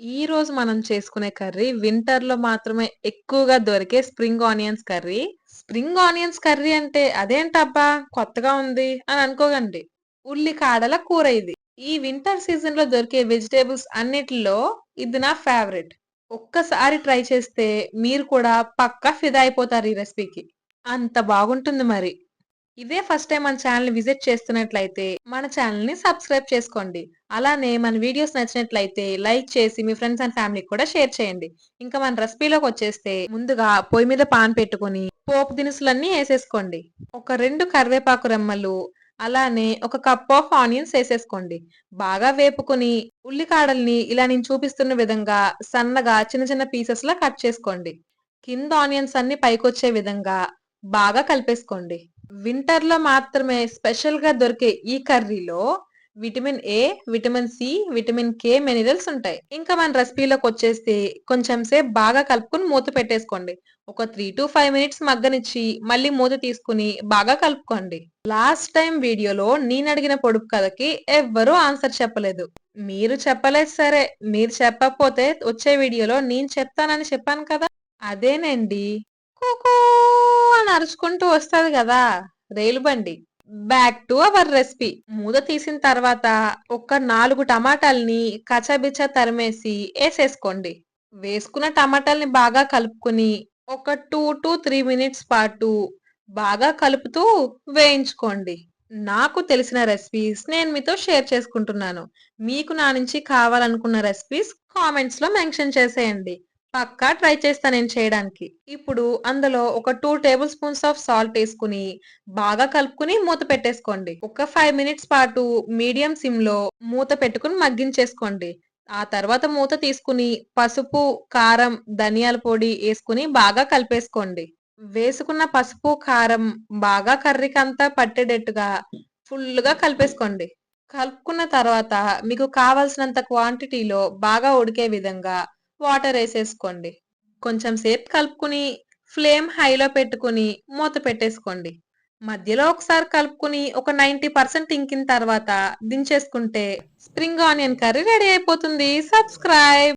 ఈ రోజు మనం చేసుకునే కర్రీ వింటర్‌లో మాత్రమే ఎక్కువగా దొరికే spring onions curry. Spring onions curry అంటే అదేంటబ్బా! కొత్తగా ఉంది అని అనుకోకండి. ఉల్లి కాడల కూర ఇది. ఈ వింటర్ సీజన్‌లో దొరికే వెజిటేబుల్స్ అన్నిటిలో ఇది నా ఫేవరెట్. ఒక్కసారి ట్రై చేస్తే మీరు కూడా పక్కా ఫిదా అయిపోతారు ఈ రెసిపీకి. అంత బాగుంటుంది మరి. ఇదే ఫస్ట్ టైమ్ మన ఛానెల్‌ని విజిట్ చేస్తున్నట్లయితే మన ఛానల్ని సబ్స్క్రైబ్ చేసుకోండి. అలానే మన వీడియోస్ నచ్చినట్లయితే లైక్ చేసి మీ ఫ్రెండ్స్ అండ్ ఫ్యామిలీకి కూడా షేర్ చేయండి. ఇంకా మన రెసిపీలోకి వచ్చేస్తే ముందుగా పొయ్యి మీద పాన్ పెట్టుకొని పోపు దినుసులన్నీ వేసేసుకోండి ఒక రెండు కరివేపాకు రెమ్మలు, అలానే ఒక కప్ ఆఫ్ ఆనియన్స్ వేసేసుకోండి బాగా వేపుకొని ఉల్లికాడల్ని ఇలా నేను చూపిస్తున్న విధంగా సన్నగా చిన్న చిన్న పీసెస్ లా కట్ చేసుకోండి. కింద ఆనియన్స్ అన్ని పైకొచ్చే విధంగా బాగా కలిపేసుకోండి. వింటర్‌లో మాత్రమే స్పెషల్‌గా దొరికే ఈ కర్రీలో vitamin A, vitamin C, vitamin K minerals ఉంటాయి. ఇంకా మన రెసిపీలోకి వచ్చేస్తే కొంచెం సేపు బాగా కలుపుకొని మూత పెట్టేసుకోండి. ఒక 3-5 మినిట్స్ మగ్గనిచ్చి మళ్ళీ మూత తీసుకుని బాగా కలుపుకోండి. లాస్ట్ టైం వీడియోలో నేను అడిగిన పొడుపు కథకి ఎవ్వరూ ఆన్సర్ చెప్పలేదు. మీరు చెప్పలేదు సరే, మీరు చెప్పకపోతే వచ్చే వీడియోలో నేను చెప్తానని చెప్పాను కదా! అదేనండి కుకూ నరుచుకుంటూ వస్తుంది కదా రైలు బండి బ్యాక్ టు అవర్ రెసిపీ. మూత తీసిన తర్వాత ఒక నాలుగు టమాటాల్ని కచబిచ తరిమేసి వేసేసుకోండి వేసుకున్న టమాటాల్ని బాగా కలుపుకొని ఒక 2-3 మినిట్స్ పాటు బాగా కలుపుతూ వేయించుకోండి. నాకు తెలిసిన రెసిపీస్ నేను మీతో షేర్ చేసుకుంటున్నాను. మీకు నా నుంచి కావాలనుకున్న రెసిపీస్ కామెంట్స్‌లో మెన్షన్ చేసేయండి. పక్కా ట్రై చేస్తా నేను చేయడానికి. ఇప్పుడు అందులో ఒక two tablespoons of salt వేసుకుని బాగా కలుపుకొని మూత పెట్టేసుకోండి. ఒక ఫైవ్ మినిట్స్ పాటు మీడియం సిమ్లో మూత పెట్టుకొని మగ్గించేసుకోండి. ఆ తర్వాత మూత తీసుకుని పసుపు, కారం, ధనియాల పొడి వేసుకుని బాగా కలిపేసుకోండి. వేసుకున్న పసుపు, కారం బాగా కర్రీకంతా పట్టేటట్టుగా ఫుల్గా కలిపేసుకోండి. కలుపుకున్న తర్వాత మీకు కావాల్సినంత క్వాంటిటీలో బాగా ఉడికే విధంగా వాటర్ వేసేసుకోండి కొంచెం సేపు కలుపుకొని ఫ్లేమ్ హైలో పెట్టుకొని మూత పెట్టేసుకోండి. మధ్యలో ఒకసారి కలుపుకొని ఒక 90% ఇంకిన తర్వాత దించేసుకుంటే స్ప్రింగ్ ఆనియన్ కర్రీ రెడీ అయిపోతుంది. సబ్స్క్రైబ్